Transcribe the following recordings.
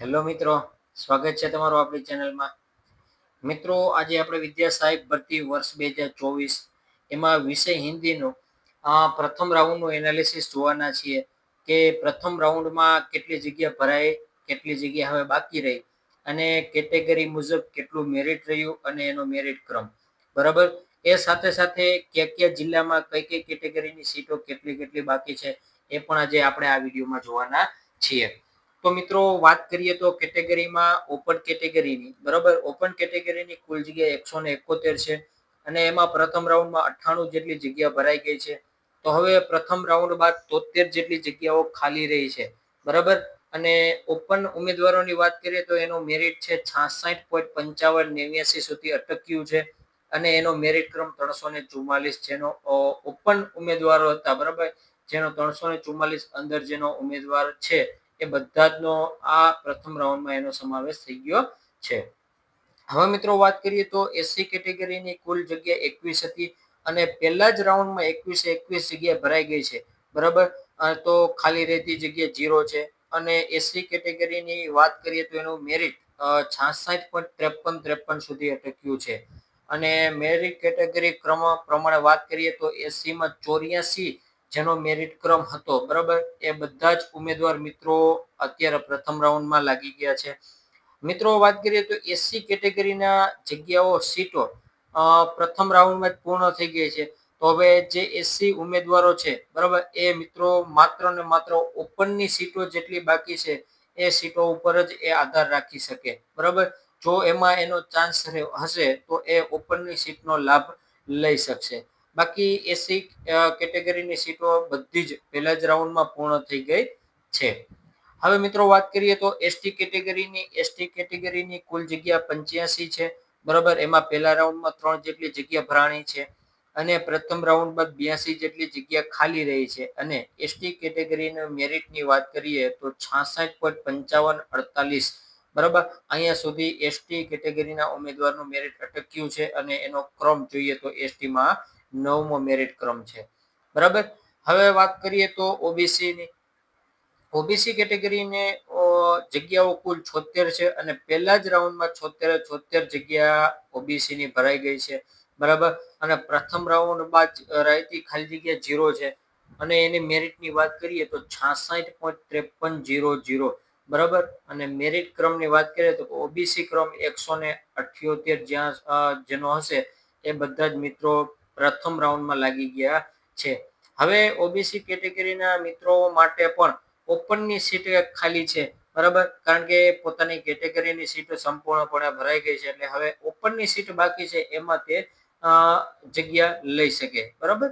Hello મિત્રો, સ્વાગત છે તમારું આપણી ચેનલમાં. મિત્રો, આજે આપણે વિદ્યા સાહેબ ભરતી વર્ષ બે હજાર ચોવીસ, એમાં વિષય હિન્દીનું પ્રથમ રાઉન્ડનું એનાલિસિસ જોવાના છીએ કે પ્રથમ રાઉન્ડમાં કેટલી જગ્યા ભરાઈ, કેટલી જગ્યા હવે બાકી રહી અને કેટેગરી મુજબ કેટલું મેરિટ રહ્યું અને એનો મેરિટ ક્રમ. બરાબર? એ સાથે સાથે કયા કયા જિલ્લામાં કઈ કઈ કેટેગરીની સીટો કેટલી કેટલી બાકી છે એ પણ આજે આપણે આ વિડીયોમાં જોવાના છીએ. તો મિત્રો વાત કરીએ તો કેટેગરીમાં ઓપન કેટેગરીની. બરાબર? ઓપન કેટેગરીની કુલ જગ્યા એકસો ને એકોતેર છે અને એમાં પ્રથમ રાઉન્ડમાં અઠ્ઠાણું જેટલી જગ્યા ભરાઈ ગઈ છે. તો હવે પ્રથમ રાઉન્ડ બાદ તોતેર જેટલી જગ્યાઓ ખાલી રહી છે. બરાબર? અને ઓપન ઉમેદવારોની વાત કરીએ તો એનો મેરિટ છે છાસઠ પોઈન્ટ પંચાવન નેવ્યાસી સુધી અટક્યું છે અને એનો મેરિટ ક્રમ ત્રણસો ને ચુમ્માલીસ જેનો ઓપન ઉમેદવારો હતા. બરાબર? જેનો ત્રણસો ને ચુમ્માલીસ અંદર જેનો ઉમેદવાર છે. એ બધા જનો આ પ્રથમ રાઉન્ડમાં એનો સમાવેશ થઈ ગયો છે. હવે મિત્રો વાત કરીએ તો એસસી કેટેગરીની કુલ જગ્યા એકવીસ હતી અને પહેલા જ રાઉન્ડમાં એકવીસે એકવીસ જગ્યા ભરાઈ ગઈ છે. બરાબર? તો ખાલી રહેતી જગ્યા જીરો છે. અને એસસી કેટેગરીની વાત કરીએ તો એનું મેરિટ છાસઠ પોઈન્ટ ત્રેપન ત્રેપન સુધી અટક્યું છે. અને મેરિટ કેટેગરી ક્રમ, પ્રમાણે વાત કરીએ તો એસસીમાં ચોર્યાસી જેનો મેરિટ ક્રમ હતો, બરાબર? એ બધા જ ઉમેદવાર મિત્રો અત્યારે પ્રથમ રાઉન્ડમાં લાગી ગયા છે. મિત્રો, વાત કરીએ તો એસસી કેટેગરીના જગ્યાઓ, સીટો પ્રથમ રાઉન્ડમાં જ પૂર્ણ થઈ ગઈ છે. તો હવે જે એસસી ઉમેદવારો છે, બરાબર? એ મિત્રો માત્ર ને માત્ર ઓપનની સીટો જેટલી બાકી છે, એ સીટો ઉપર જ એ આધાર રાખી શકે, બરાબર? જો એમાં એનો ચાન્સ હશે, તો એ ઓપનની સીટનો લાભ લઈ શકશે. બાકી એસી કેટેગરીની સીટો બધી જ પહેલા જ રાઉન્ડમાં પૂર્ણ થઈ ગઈ છે. હવે મિત્રો વાત કરીએ તો એસટી કેટેગરીની એસટી કેટેગરીની કુલ જગ્યા પંચ્યાસી છે. બરાબર, એમાં પહેલા રાઉન્ડમાં ત્રણ જેટલી જગ્યા ભરાણી છે અને પ્રથમ રાઉન્ડ બાદ બ્યાસી જેટલી જગ્યા ખાલી રહી છે. અને એસટી કેટેગરીના મેરિટની વાત કરીએ તો છાસઠ પોઈન્ટ પંચાવન અડતાલીસ. બરાબર, અહીંયા સુધી એસટી કેટેગરીના ઉમેદવારનું મેરિટ અટક્યું છે અને એનો ક્રમ જોઈએ તો એસટીમાં નવમો મેરિટ ક્રમ છે. બરાબર? હવે વાત કરીએ તો ઓબીસીની ઓબીસી કેટેગરીને જગ્યાઓ કુલ છોતેર છે અને પહેલા જ રાઉન્ડમાં છોતેર છોતેર જગ્યા ઓબીસીની ભરાઈ ગઈ છે. બરાબર? અને પ્રથમ રાઉન્ડ બાદ રહેતી ખાલી જગ્યા જીરો છે. અને એની મેરિટની વાત કરીએ તો છાસઠ પોઈન્ટ ત્રેપન જીરો જીરો બરાબર? અને મેરિટ ક્રમની વાત કરીએ તો ઓબીસી ક્રમ એકસો ને અઠ્યોતેર જ્યાં જેનો હશે, એ બધા જ મિત્રો પ્રથમ રાઉન્ડમાં લાગી ગયા છે. હવે ઓબીસી કેટેગરીના મિત્રો માટે પણ ઓપનની સીટ ખાલી છે, બરાબર? કારણ કે પોતાની કેટેગરીની સીટ સંપૂર્ણપણે ભરાઈ ગઈ છે, એટલે હવે ઓપનની સીટ બાકી છે, એમાં તે જગ્યા લઈ શકે, બરાબર?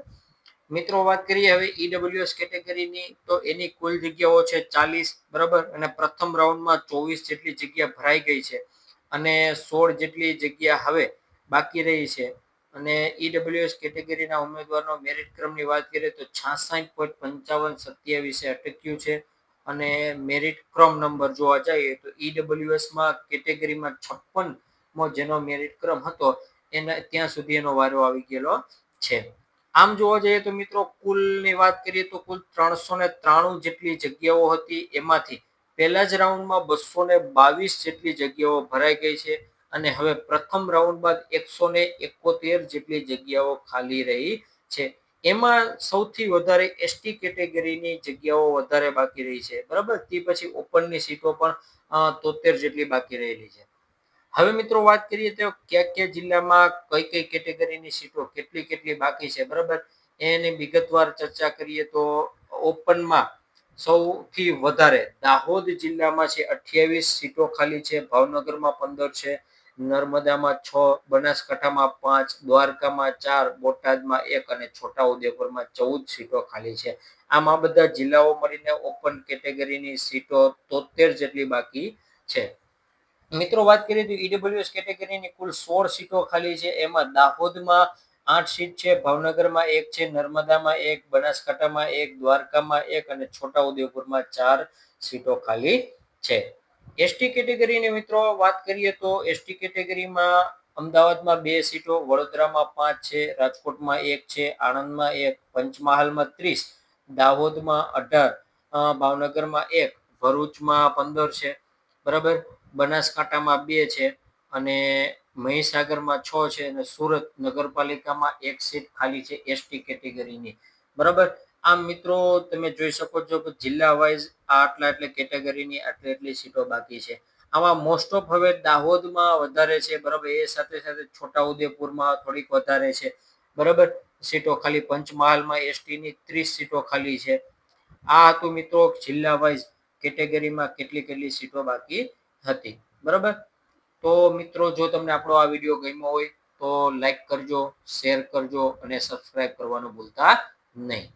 મિત્રો, વાત કરીએ હવે ઈડબ્લ્યુએસ કેટેગરીની તો એની કુલ જગ્યાઓ છે ચાલીસ, બરાબર? અને પ્રથમ રાઉન્ડમાં ચોવીસ જેટલી જગ્યા ભરાઈ ગઈ છે, અને સોળ જેટલી જગ્યા હવે બાકી રહી છે. અને ઈડબ્લ્યુએસ કેટેગરીના ઉમેદવારનો મેરિટ ક્રમની વાત કરીએ તો છાસઠ પોઈન્ટ પંચાવન સત્યાવીસે અટક્યું છે. અને મેરિટ ક્રમ નંબર જોવા જઈએ તો ઈડબ્લ્યુએસમાં કેટેગરીમાં છપ્પનમો જેનો મેરિટ ક્રમ હતો, એના ત્યાં સુધી એનો વારો આવી ગયેલો છે. આમ જોવા જઈએ તો મિત્રો કુલની વાત કરીએ તો કુલ ત્રણસો ને ત્રાણું જેટલી જગ્યાઓ હતી, એમાંથી પહેલા જ રાઉન્ડમાં બસો ને બાવીસ જેટલી જગ્યાઓ ભરાઈ ગઈ છે. અને હવે પ્રથમ રાઉન્ડ બાદ એકસો ને એકોતેર જેટલી જગ્યાઓ ખાલી રહી છે. એમાં સૌથી વધારે એસટી કેટેગરીની જગ્યાઓ વધારે બાકી રહી છે. બરાબર? તે પછી ઓપનની સીટો પણ તોતેર જેટલી બાકી રહેલી છે. હવે મિત્રો વાત કરીએ તો કયા કયા જિલ્લામાં કઈ કઈ કેટેગરીની સીટો કેટલી કેટલી બાકી છે? બરાબર? એની વિગતવાર ચર્ચા કરીએ તો ઓપનમાં સૌથી વધારે દાહોદ જિલ્લામાં છે અઠ્યાવીસ, સીટો ખાલી છે, ભાવનગરમાં પંદર છે, નર્મદામાં છ, બનાસકાંઠામાં પાંચ, દ્વારકામાં ચાર, બોટાદમાં એક અને છોટાઉદેપુરમાં ચૌદ સીટો ખાલી છે. આમ બધા જિલ્લાઓ મળીને ઓપન કેટેગરીની સીટો તોતેર જેટલી બાકી છે. મિત્રો વાત કરીએ તો ઈડબ્લ્યુએસ કેટેગરીની કુલ સોળ સીટો ખાલી છે. એમાં દાહોદમાં આઠ સીટ છે, ભાવનગરમાં એક છે, નર્મદામાં એક, બનાસકાંઠામાં એક, દ્વારકામાં એક અને છોટાઉદેપુરમાં ચાર સીટો ખાલી છે. એસટી કેટેગરીની મિત્રો વાત કરીએ તો એસટી કેટેગરીમાં અમદાવાદમાં બે સીટો, વડોદરામાં પાંચ છે, રાજકોટમાં એક છે, આણંદમાં એક, પંચમહાલમાં ત્રીસ, દાહોદમાં અઢાર ભાવનગરમાં એક, ભરૂચમાં પંદર છે. બરાબર? બનાસકાંઠામાં બે છે અને મહીસાગરમાં છ છે અને સુરત નગરપાલિકામાં એક સીટ ખાલી છે એસટી કેટેગરીની. બરાબર? આમ મિત્રો, તમે જોઈ શકો છો કે જિલ્લા વાઇઝ આટલા એટલે કેટેગરીની આટલી એટલી સીટો બાકી છે. આમાં મોસ્ટ ઓફ હવે દાહોદમાં વધારે છે, બરાબર? એ સાથે સાથે છોટાઉદેપુરમાં થોડીક વધારે છે. બરાબર? સીટો ખાલી પંચમહાલમાં, એસટીની ત્રીસ સીટો ખાલી છે. આ હતું મિત્રો જિલ્લા વાઇઝ કેટેગરીમાં કેટલી કેટલી સીટો બાકી હતી. બરાબર? તો મિત્રો, જો તમને આપણો આ વીડિયો ગમ્યો હોય તો લાઈક કરજો શેર કરજો અને સબસ્ક્રાઈબ કરવાનું ભૂલતા નહીં.